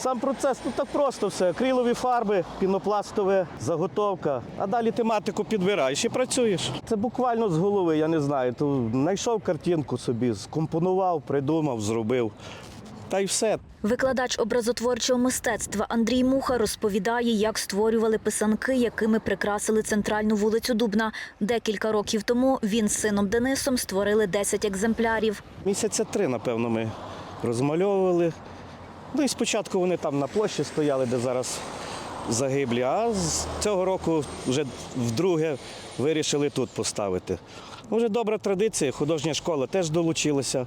Сам процес ну так просто все. Акрилові фарби, пінопластове, заготовка. А далі тематику підбираєш і працюєш. Це буквально з голови, я не знаю. То знайшов картинку собі, скомпонував, придумав, зробив. Та й все. Викладач образотворчого мистецтва Андрій Муха розповідає, як створювали писанки, якими прикрасили центральну вулицю Дубна. Декілька років тому він з сином Денисом створили 10 екземплярів. Місяця три, напевно, ми розмальовували. Ну і спочатку вони там на площі стояли, де зараз загиблі, а з цього року вже вдруге вирішили тут поставити. Ну, Вже добра традиція, художня школа теж долучилася.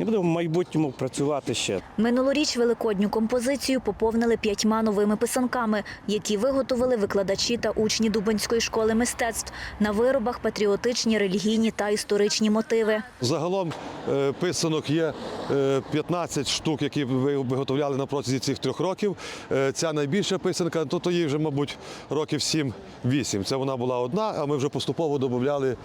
І будемо в майбутньому працювати ще. Минулоріч великодню композицію поповнили п'ятьма новими писанками, які виготовили викладачі та учні Дубинської школи мистецтв. На виробах патріотичні, релігійні та історичні мотиви. Загалом е, писанок є е, 15 штук, які ви виготовляли на протязі цих трьох років. Е, Ця найбільша писанка, то, то їй вже, мабуть, років 7-8. Це вона була одна, а ми вже поступово додавали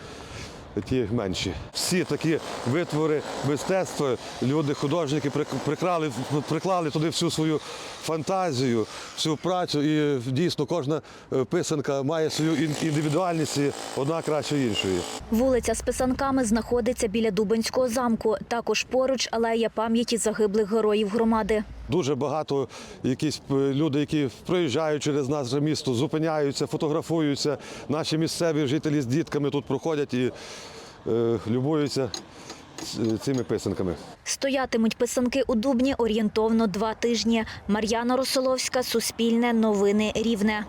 ті менші. Всі такі витвори мистецтва, люди, художники прик- прикрали, приклали туди всю свою фантазію, всю працю. І дійсно кожна е, писанка має свою індивідуальність, одна краще іншої. Вулиця з писанками знаходиться біля Дубинського замку. Також поруч алея пам'яті загиблих героїв громади. Дуже багато якісь е, люди, які проїжджають через наше місто, зупиняються, фотографуються. Наші місцеві жителі з дітками тут проходять і е, любуються цими писанками. Стоятимуть писанки у Дубні орієнтовно два тижні. Мар'яна Росоловська, Суспільне, Новини Рівне.